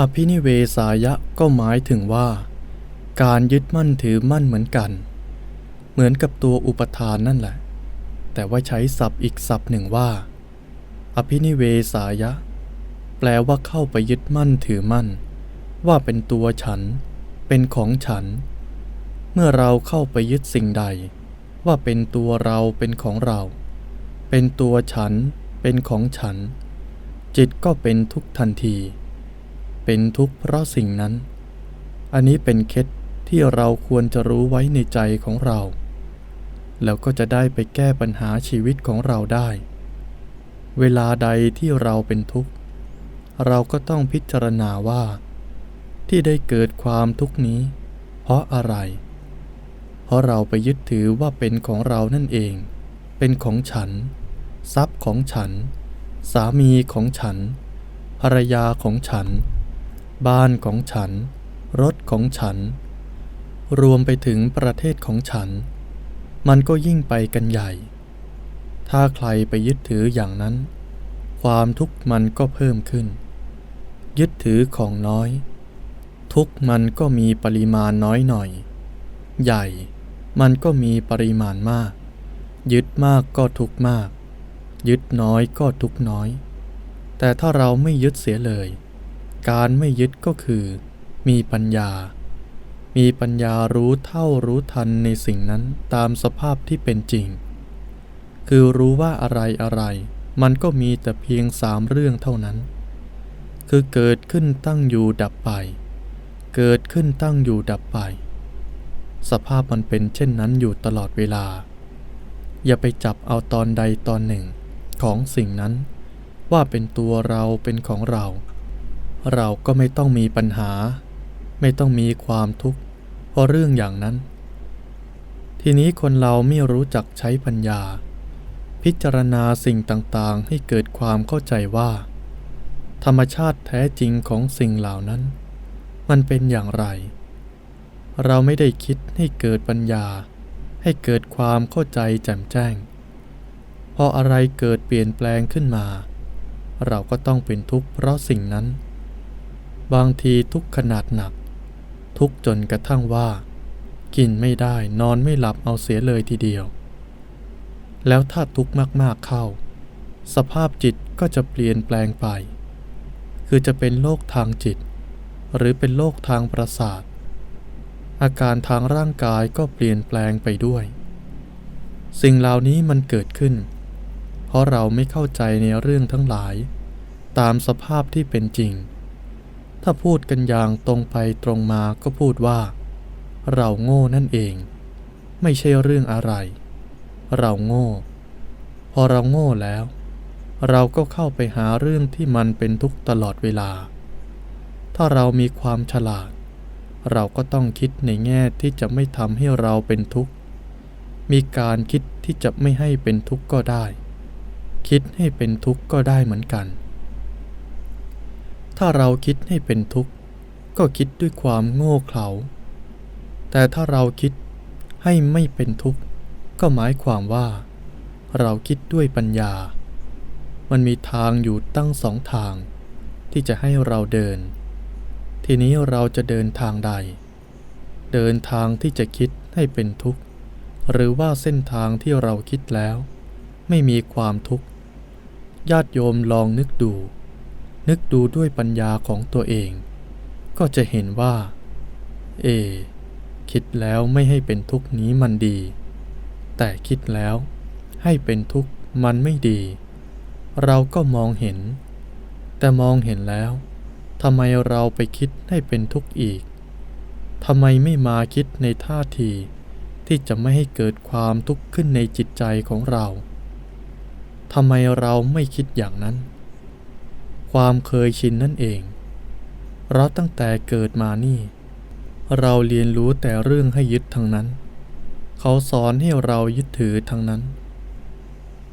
อภินิเวสายะก็หมายถึงว่า การยึดมั่นถือมั่นเหมือนกัน เหมือนกับตัวอุปทานนั่นแหละ แต่ว่าใช้ศัพท์อีกศัพท์หนึ่งว่า อภินิเวสายะ แปลว่าเข้าไปยึดมั่นถือมั่น ว่าเป็นตัวฉัน เป็นของฉัน เมื่อเราเข้าไปยึดสิ่งใด ว่าเป็นตัวเราเป็นของเรา เป็นตัวฉัน เป็นของฉัน จิตก็เป็นทุกทันที เป็นทุกข์เพราะสิ่งนั้น อันนี้เป็นเคล็ดที่เราควรจะรู้ไว้ในใจของเรา แล้วก็จะได้ไปแก้ปัญหาชีวิตของเราได้ เวลาใดที่เราเป็นทุกข์ เราก็ต้องพิจารณาว่า ที่ได้เกิดความทุกข์นี้ เพราะอะไร เพราะเราไปยึดถือว่าเป็นของเรานั่นเอง เป็นของฉัน ทรัพย์ของฉัน สามีของฉัน ภรรยาของฉัน บ้านของฉัน รถของฉัน รวมไปถึงประเทศของฉัน มันก็ยิ่งไปกันใหญ่ ถ้าใครไปยึดถืออย่างนั้น ความทุกข์มันก็เพิ่มขึ้น ยึดถือของน้อย ทุกข์มันก็มีปริมาณน้อยหน่อย ใหญ่มันก็มีปริมาณมาก ยึดมากก็ทุกมาก ยึดน้อยก็ทุกน้อย แต่ถ้าเราไม่ยึดเสียเลย การไม่ยึดก็คือ มีปัญญา มีปัญญารู้เท่ารู้ทันในสิ่งนั้นตามสภาพที่เป็นจริง คือรู้ว่าอะไรอะไร มันก็มีแต่เพียงสามเรื่องเท่านั้น คือเกิดขึ้นตั้งอยู่ดับไป เกิดขึ้นตั้งอยู่ดับไป สภาพมันเป็นเช่นนั้นอยู่ตลอดเวลา อย่าไปจับเอาตอนใดตอนหนึ่งของสิ่งนั้น ว่าเป็นตัวเราเป็นของเรา เราก็ไม่ต้องมีปัญหา ไม่ต้องมีความทุกข์เพราะเรื่องอย่างนั้น ทีนี้คนเราไม่รู้จักใช้ปัญญา พิจารณาสิ่งต่างๆ ให้เกิดความเข้าใจว่า ธรรมชาติแท้จริงของสิ่งเหล่านั้น มันเป็นอย่างไร เราไม่ได้คิดให้เกิดปัญญา ให้เกิดความเข้าใจแจ่มแจ้ง พออะไรเกิดเปลี่ยนแปลงขึ้นมาเราก็ต้องเป็นทุกข์เพราะสิ่งนั้น บางทีทุกข์ขนาดหนัก ทุกจนกระทั่งว่า กินไม่ได้นอนไม่หลับเอาเสียเลยทีเดียว แล้วถ้าทุกข์มากๆเข้า สภาพจิตก็จะเปลี่ยนแปลงไป คือจะเป็นโรคทางจิต หรือเป็นโรคทางประสาท อาการทางร่างกายก็เปลี่ยนแปลงไปด้วย สิ่งเหล่านี้มันเกิดขึ้น เพราะเราไม่เข้าใจในเรื่องทั้งหลาย ตามสภาพที่เป็นจริง ถ้าพูดกันอย่างตรงไปตรงมาก็พูดว่า เราโง่นั่นเอง ไม่ใช่เรื่องอะไร เราโง่ พอเราโง่แล้ว เราก็เข้าไปหาเรื่องที่มันเป็นทุกข์ตลอดเวลา ถ้าเรามีความฉลาด เราก็ต้องคิดในแง่ที่จะไม่ทำให้เราเป็นทุกข์ มีการคิดที่จะไม่ให้เป็นทุกข์ก็ได้ คิดให้เป็นทุกข์ก็ได้เหมือนกัน ถ้าเราคิดให้เป็นทุกข์ ก็คิดด้วยความโง่เขลา แต่ถ้าเราคิดให้ไม่เป็นทุกข์ ก็หมายความว่า เราคิดด้วยปัญญา มันมีทางอยู่ตั้งสองทาง ที่จะให้เราเดิน ทีนี้เราจะเดินทางใด เดินทางที่จะคิดให้เป็นทุกข์ หรือว่าเส้นทางที่เราคิดแล้ว ไม่มีความทุกข์ ญาติโยมลองนึกดู นึกดูด้วยปัญญาของตัวเอง ก็จะเห็นว่า เอ คิดแล้วไม่ให้เป็นทุกนี้มันดี แต่คิดแล้วให้เป็นทุกมันไม่ดี เราก็มองเห็น แต่มองเห็นแล้วทำไมเราไปคิดให้เป็นทุกข์อีกทำไมไม่มาคิดในท่าที ที่จะไม่ให้เกิดความทุกข์ขึ้นในจิตใจของเราทำไมเราไม่คิดอย่างนั้น ความเคยชินนั่นเองเราตั้งแต่เกิดมานี่ เราเรียนรู้แต่เรื่องให้ยึดทั้งนั้น เขาสอนให้เรายึดถือทั้งนั้น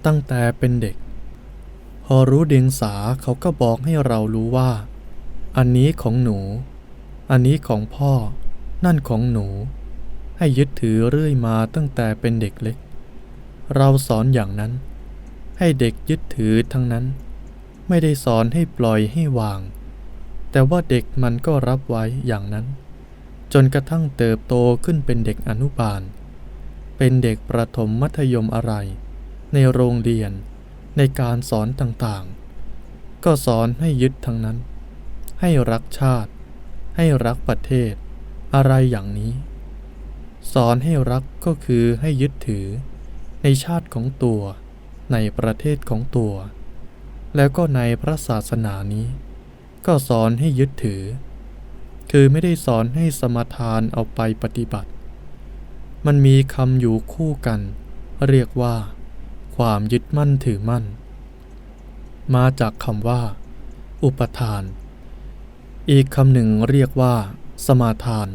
ตั้งแต่เป็นเด็ก พอรู้เดียงสาเขาก็บอกให้เรารู้ว่า อันนี้ของหนู อันนี้ของพ่อ นั่นของหนู ให้ยึดถือเรื่อยมาตั้งแต่เป็นเด็กเล็ก เราสอนอย่างนั้น ให้เด็กยึดถือทั้งนั้น ไม่ได้สอนให้ปล่อยให้วาง แต่ว่าเด็กมันก็รับไว้อย่างนั้น จนกระทั่งเติบโตขึ้นเป็นเด็กอนุบาล เป็นเด็กประถมมัธยมอะไร ในโรงเรียน ในการสอนต่างๆ ก็สอนให้ยึดทั้งนั้น ให้รักชาติ ให้รักประเทศ อะไรอย่างนี้ สอนให้รักก็คือให้ยึดถือ ในชาติของตัว ในประเทศของตัว แล้วก็ในพระศาสนานี้ ก็สอนให้ยึดถือ คือไม่ได้สอนให้สมทานเอาไปปฏิบัติ มันมีคำอยู่คู่กัน เรียกว่า ความยึดมั่นถือมั่น มาจากคำว่า อุปทาน อีกคำหนึ่งเรียกว่า สมาทาน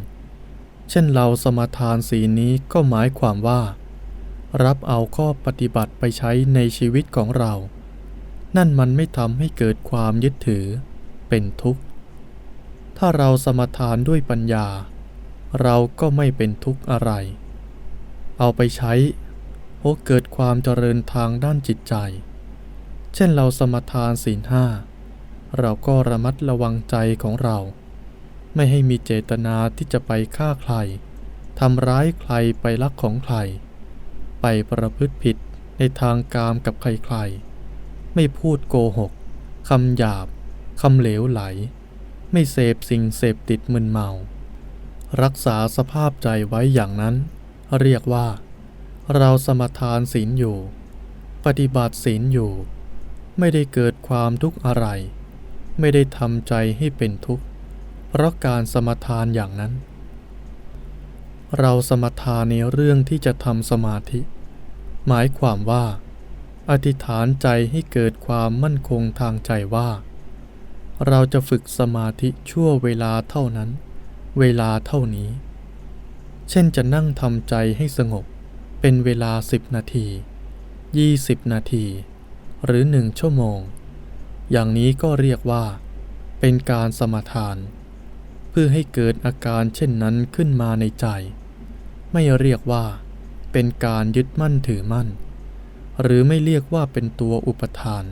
เช่นเราสมาทานสีนี้ก็หมายความว่า รับเอาข้อปฏิบัติไปใช้ในชีวิตของเรา นั่นมันไม่ทำให้เกิดความยึดถือเป็นทุกข์ ถ้าเราสมทานด้วยปัญญา เราก็ไม่เป็นทุกข์อะไร เอาไปใช้โอเกิดความเจริญทางด้านจิตใจ เช่นเราสมทานศีลห้า เราก็ระมัดระวังใจของเรา ไม่ให้มีเจตนาที่จะไปฆ่าใครทำร้ายใครไปลักของใคร ไปประพฤติผิดในทางกามกับใครๆ ไม่พูดโกหก คำหยาบ คำเหลวไหล ไม่เสพสิ่งเสพติดมึนเมา รักษาสภาพใจไว้อย่างนั้น เรียกว่า เราสมทานศีลอยู่ ปฏิบัติศีลอยู่ ไม่ได้เกิดความทุกข์อะไร ไม่ได้ทำใจให้เป็นทุกข์ เพราะการสมทานอย่างนั้น เราสมทานในเรื่องที่จะทำสมาธิ หมายความว่า อธิษฐานใจให้เกิดความมั่นคงทางใจว่า เราจะฝึกสมาธิชั่วเวลาเท่านั้น เวลาเท่านี้ เช่นจะนั่งทำใจให้สงบเป็นเวลาสิบนาทียี่สิบนาที หรือหนึ่งชั่วโมง อย่างนี้ก็เรียกว่า เป็นการสมาทาน เพื่อให้เกิดอาการเช่นนั้นขึ้นมาในใจ ไม่เรียกว่า เป็นการยึดมั่นถือมั่น หรือไม่เรียกว่าเป็นตัวอุปทาน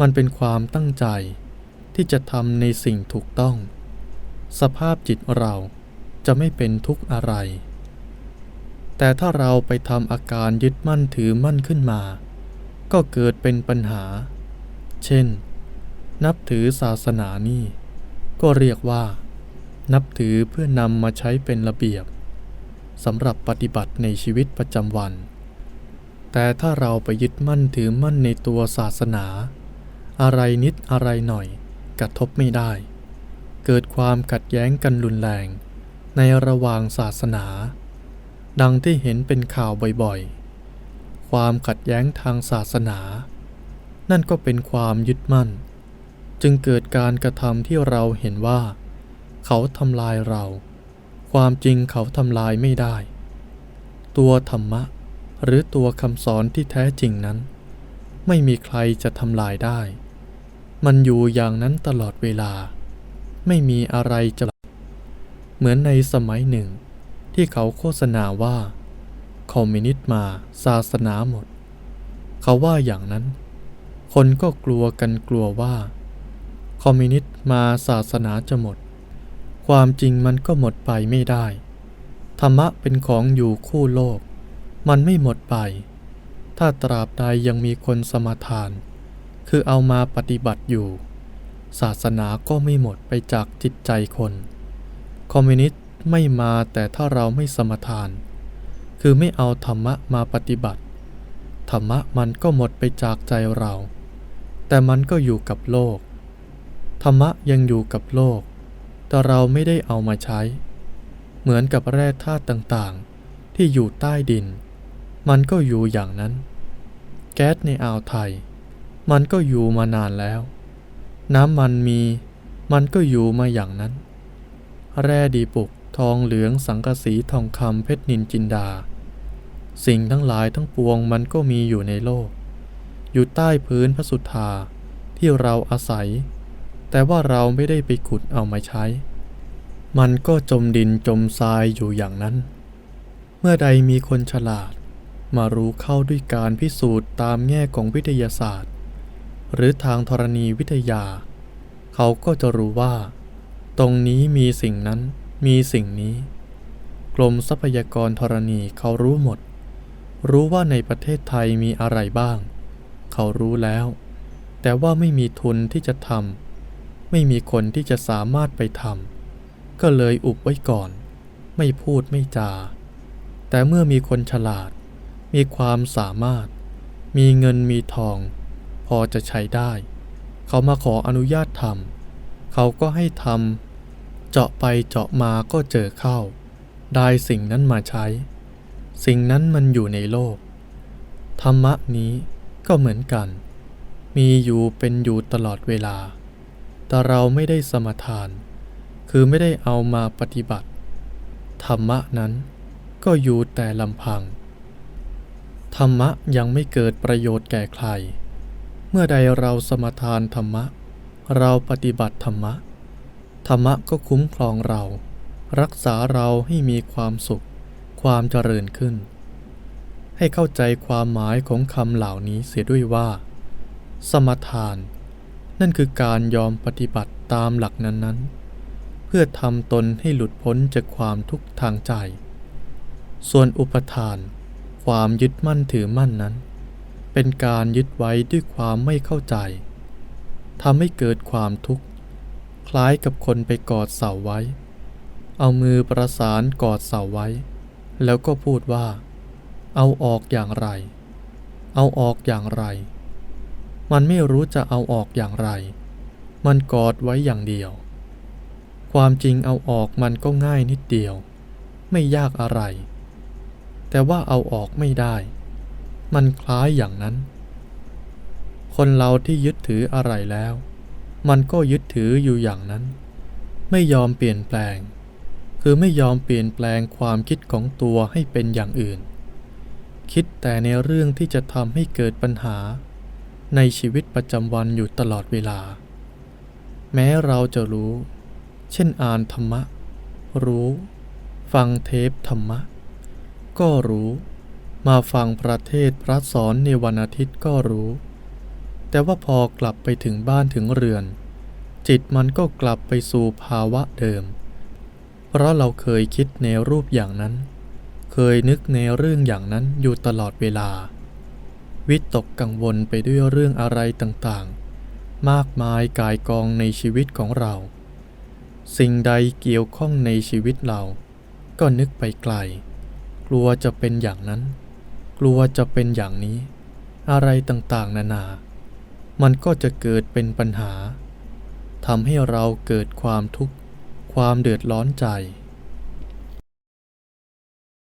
มันเป็นความตั้งใจที่จะทำในสิ่งถูกต้อง สภาพจิตเราจะไม่เป็นทุกข์อะไร แต่ถ้าเราไปทำอาการยึดมั่นถือมั่นขึ้นมา ก็เกิดเป็นปัญหา เช่น นับถือศาสนานี่ก็เรียกว่า นับถือเพื่อนำมาใช้เป็นระเบียบสำหรับปฏิบัติในชีวิตประจำวัน แต่ถ้าเราไปยึดมั่นถือมั่นในตัวศาสนา อะไรนิดอะไรหน่อย กระทบไม่ได้ เกิดความขัดแย้งกันรุนแรง ในระหว่างศาสนา ดังที่เห็นเป็นข่าวบ่อยๆ ความขัดแย้งทางศาสนา นั่นก็เป็นความยึดมั่น จึงเกิดการกระทำที่เราเห็นว่า เขาทำลายเรา ความจริงเขาทำลายไม่ได้ ตัวธรรมะ หรือตัวคำสอนที่แท้จริงนั้น ไม่มีใครจะทำลายได้ มันอยู่อย่างนั้นตลอดเวลา ไม่มีอะไรจะเหมือนในสมัยหนึ่ง ที่เขาโฆษณาว่า คอมมิวนิสต์มาศาสนาหมด เขาว่าอย่างนั้น คนก็กลัวกันกลัวว่า คอมมิวนิสต์มาศาสนาจะหมด ความจริงมันก็หมดไปไม่ได้ ธรรมะเป็นของอยู่คู่โลก มันไม่หมดไป ถ้าตราบใดยังมีคนสมาทาน คือเอามาปฏิบัติอยู่ ศาสนาก็ไม่หมดไปจากจิตใจคน คอมมิวนิสต์ไม่มาแต่ถ้าเราไม่สมทาน คือไม่เอาธรรมะมาปฏิบัติ ธรรมะมันก็หมดไปจากใจเรา แต่มันก็อยู่กับโลก ธรรมะยังอยู่กับโลก แต่เราไม่ได้เอามาใช้ เหมือนกับแร่ธาตุต่างๆ ที่อยู่ใต้ดิน มันก็อยู่อย่างนั้น แก๊สในอ่าวไทย มันก็อยู่มานานแล้ว น้ำมันมี มันก็อยู่มาอย่างนั้น แร่ดีปุกทองเหลืองสังกะสีทองคำเพชรนินจินดา สิ่งทั้งหลายทั้งปวงมันก็มีอยู่ในโลก อยู่ใต้พื้นพระสุธาที่เราอาศัย แต่ว่าเราไม่ได้ไปขุดเอามาใช้ มันก็จมดินจมทรายอยู่อย่างนั้น เมื่อใดมีคนฉลาด มารู้เข้าด้วยการพิสูจน์ตามแง่ของวิทยาศาสตร์ หรือทางธรณีวิทยา เขาก็จะรู้ว่า ตรงนี้มีสิ่งนั้นมีสิ่งนี้ กรมทรัพยากรธรณีเขารู้หมด รู้ว่าในประเทศไทยมีอะไรบ้าง เขารู้แล้ว แต่ว่าไม่มีทุนที่จะทำไม่มีคนที่จะสามารถไปทำก็เลยอุบไว้ก่อน ไม่พูดไม่จา แต่เมื่อมีคนฉลาด มีความสามารถ มีเงินมีทอง พอจะใช้ได้ เขามาขออนุญาตทำเขาก็ให้ทำเจาะไปเจาะมาก็เจอเข้า ได้สิ่งนั้นมาใช้ สิ่งนั้นมันอยู่ในโลก ธรรมะนี้ก็เหมือนกัน มีอยู่เป็นอยู่ตลอดเวลา แต่เราไม่ได้สมทาน คือไม่ได้เอามาปฏิบัติ ธรรมะนั้นก็อยู่แต่ลำพัง ธรรมะยังไม่เกิดประโยชน์แก่ใคร เมื่อใดเราสมทานธรรมะ เราปฏิบัติธรรมะ ธรรมะก็คุ้มครองเรา รักษาเราให้มีความสุข ความเจริญขึ้น ให้เข้าใจความหมายของคำเหล่านี้เสียด้วยว่า สมทาน นั่นคือการยอมปฏิบัติตามหลักนั้นๆ เพื่อทำตนให้หลุดพ้นจากความทุกข์ทางใจ ส่วนอุปทาน ความยึดมั่นถือมั่นนั้น เป็นการยึดไว้ด้วยความไม่เข้าใจทำให้เกิดความทุกข์ คล้ายกับคนไปกอดเสาไว้ เอามือประสานกอดเสาไว้ แล้วก็พูดว่า เอาออกอย่างไร เอาออกอย่างไร มันไม่รู้จะเอาออกอย่างไร มันกอดไว้อย่างเดียว ความจริงเอาออกมันก็ง่ายนิดเดียว ไม่ยากอะไร แต่ว่าเอาออกไม่ได้ มันคล้ายอย่างนั้น คนเราที่ยึดถืออะไรแล้ว มันก็ยึดถืออยู่อย่างนั้น ไม่ยอมเปลี่ยนแปลง คือไม่ยอมเปลี่ยนแปลงความคิดของตัวให้เป็นอย่างอื่น คิดแต่ในเรื่องที่จะทำให้เกิดปัญหา ในชีวิตประจำวันอยู่ตลอดเวลา แม้เราจะรู้ เช่นอ่านธรรมะ รู้ ฟังเทปธรรมะ ก็รู้ มาฟังประเทศพระสอนในวันอาทิตย์ก็รู้ แต่ว่าพอกลับไปถึงบ้านถึงเรือน จิตมันก็กลับไปสู่ภาวะเดิม เพราะเราเคยคิดในรูปอย่างนั้น เคยนึกในเรื่องอย่างนั้นอยู่ตลอดเวลา วิตกกังวลไปด้วยเรื่องอะไรต่างๆ มากมายกายกองในชีวิตของเรา สิ่งใดเกี่ยวข้องในชีวิตเรา ก็นึกไปไกล ลัวจะเป็นอย่างนั้น กลัวจะเป็นอย่างนี้ อะไรต่างๆ นานา มันก็จะเกิดเป็นปัญหาทำให้เราเกิดความทุกข์ ความเดือดร้อนใจ